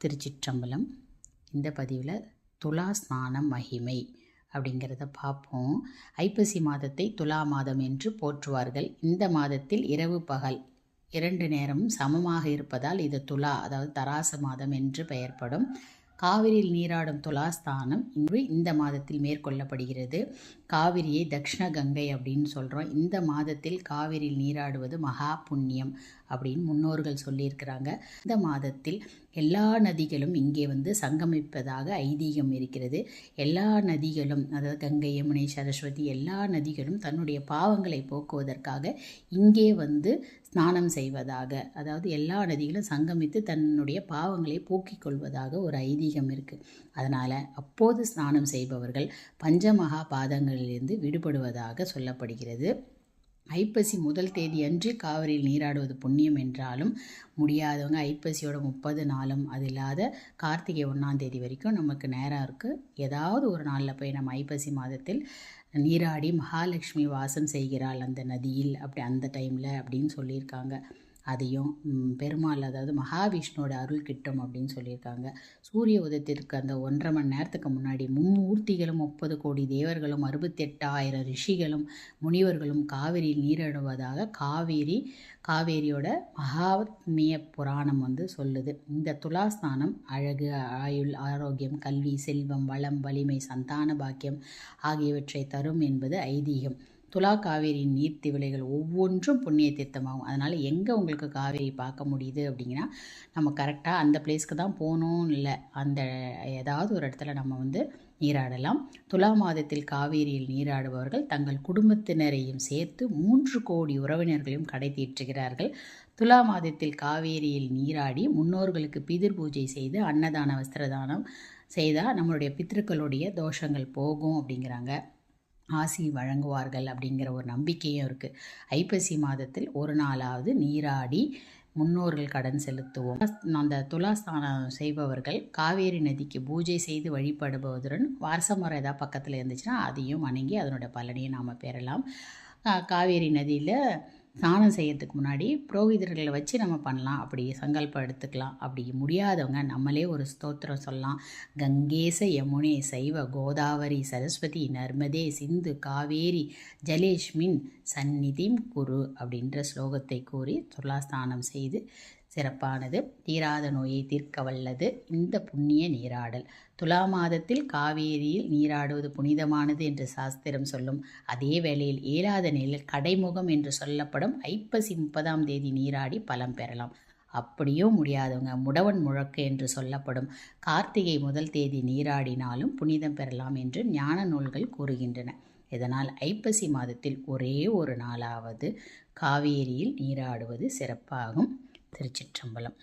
திருச்சிற்றம்பலம். இந்த பதிவில் துலா ஸ்நானம் மகிமை அப்படிங்கிறத பார்ப்போம். ஐப்பசி மாதத்தை துலா மாதம் என்று போற்றுவார்கள். இந்த மாதத்தில் இரவு பகல் இரண்டு நேரமும் சமமாக இருப்பதால் இது துலா அதாவது தராச மாதம் என்று பெயர்ப்படும் காவிரியில் நீராடும் துலாஸ்தானம் இன்று இந்த மாதத்தில் மேற்கொள்ளப்படுகிறது. காவிரியை தக்ஷண கங்கை அப்படின்னு சொல்கிறோம் இந்த மாதத்தில் காவிரியில் நீராடுவது மகா புண்ணியம் அப்படின்னு முன்னோர்கள் சொல்லியிருக்கிறாங்க. இந்த மாதத்தில் எல்லா நதிகளும் இங்கே வந்து சங்கமிப்பதாக ஐதீகம் இருக்கிறது. எல்லா நதிகளும் அதாவது கங்கை யமுனை சரஸ்வதி எல்லா நதிகளும் தன்னுடைய பாவங்களை போக்குவதற்காக இங்கே வந்து ஸ்நானம் செய்வதாக அதாவது எல்லா நதிகளும் சங்கமித்து தன்னுடைய பாவங்களை போக்கிக் கொள்வதாக ஒரு ஐதீகம் இருக்குது அதனால் அப்போது ஸ்நானம் செய்பவர்கள் பஞ்சமகா பாதங்களிலிருந்து விடுபடுவதாக சொல்லப்படுகிறது. ஐப்பசி முதல் தேதி அன்று காவிரியில் நீராடுவது புண்ணியம் என்றாலும் முடியாதவங்க ஐப்பசியோட முப்பது நாளும் அது இல்லாத கார்த்திகை ஒன்றாம் தேதி வரைக்கும் நமக்கு நேரம் இருக்குது ஏதாவது ஒரு நாளில் போய் நம்ம ஐப்பசி மாதத்தில் நீராடி மகாலட்சுமி வாசம் செய்கிறாள் அந்த நதியில் அப்படி அந்த டைமில் அப்படின்னு சொல்லியிருக்காங்க. அதையும் பெருமாள் அதாவது மகாவிஷ்ணுவோட அருள் கிட்டும் அப்படின்னு சொல்லியிருக்காங்க. சூரிய உதயத்திற்கு அந்த ஒன்றரை மணி நேரத்துக்கு முன்னாடி மும்மூர்த்திகளும் முப்பது கோடி தேவர்களும் அறுபத்தெட்டாயிரம் ரிஷிகளும் முனிவர்களும் காவிரியில் நீரிடுவதாக காவேரி காவேரியோட மகாத்மிய புராணம் வந்து சொல்லுது. இந்த துலாஸ்தானம் அழகு ஆயுள் ஆரோக்கியம் கல்வி செல்வம் வளம் வலிமை சந்தான பாக்கியம் ஆகியவற்றை தரும் என்பது ஐதீகம். துலா காவேரியின் நீர் திவலைகள் ஒவ்வொன்றும் புண்ணிய தீர்த்தமாகும். அதனால் எங்கே உங்களுக்கு காவேரி பார்க்க முடியுது அப்படிங்கன்னா நம்ம கரெக்டாக அந்த பிளேஸ்க்கு தான் போகணும் இல்லை. அந்த ஏதாவது ஒரு இடத்துல நம்ம வந்து நீராடலாம். துலா மாதத்தில் காவேரியில் நீராடுபவர்கள் தங்கள் குடும்பத்தினரையும் சேர்த்து மூன்று கோடி உறவினர்களையும் கடை தீற்றுகிறார்கள் துலா மாதத்தில் காவேரியில் நீராடி முன்னோர்களுக்கு பிதிர் பூஜை செய்து அன்னதான வஸ்திரதானம் செய்தால் நம்மளுடைய பித்திருக்களுடைய தோஷங்கள் போகும் அப்படிங்கிறாங்க. ஆசி வழங்குவார்கள் அப்படிங்கிற ஒரு நம்பிக்கையும் இருக்குது ஐப்பசி மாதத்தில் ஒரு நாளாவது நீராடி முன்னோர்கள் கடன் செலுத்துவோம். அந்த துலாஸ்தானம் செய்பவர்கள் காவேரி நதிக்கு பூஜை செய்து வழிபடுபவதுடன் வருஷமுறை ஏதாவது பக்கத்தில் இருந்துச்சுன்னா அதையும் வணங்கி அதனோட பலனையும் நாம் பெறலாம். காவேரி நதியில் ஸ்நானம் செய்யறதுக்கு முன்னாடி புரோகிதர்களை வச்சு நம்ம பண்ணலாம். அப்படி சங்கல்பம் எடுத்துக்கலாம். அப்படி முடியாதவங்க நம்மளே ஒரு ஸ்தோத்திரம் சொல்லலாம். கங்கேச யமுனே சைவ கோதாவரி சரஸ்வதி நர்மதே சிந்து காவேரி ஜலேஷ்மின் சந்நிதிம் குரு அப்படின்ற ஸ்லோகத்தை கூறி துர்லாஸ்தானம் செய்து சிறப்பானது. தீராத நோயை தீர்க்க வல்லது இந்த புண்ணிய நீராடல். துலா மாதத்தில் காவேரியில் நீராடுவது புனிதமானது என்று சாஸ்திரம் சொல்லும். அதே வேளையில் ஏழாத நிலையில் கடைமுகம் என்று சொல்லப்படும் ஐப்பசி முப்பதாம் தேதி நீராடி பலம் பெறலாம். அப்படியோ முடியாதவங்க முடவன் முழக்கு என்று சொல்லப்படும். கார்த்திகை முதல் தேதி நீராடினாலும் புனிதம் பெறலாம் என்று ஞான நூல்கள் கூறுகின்றன. இதனால் ஐப்பசி மாதத்தில் ஒரே ஒரு நாளாவது காவேரியில் நீராடுவது சிறப்பாகும். திருச்சிற்றம்பலம்.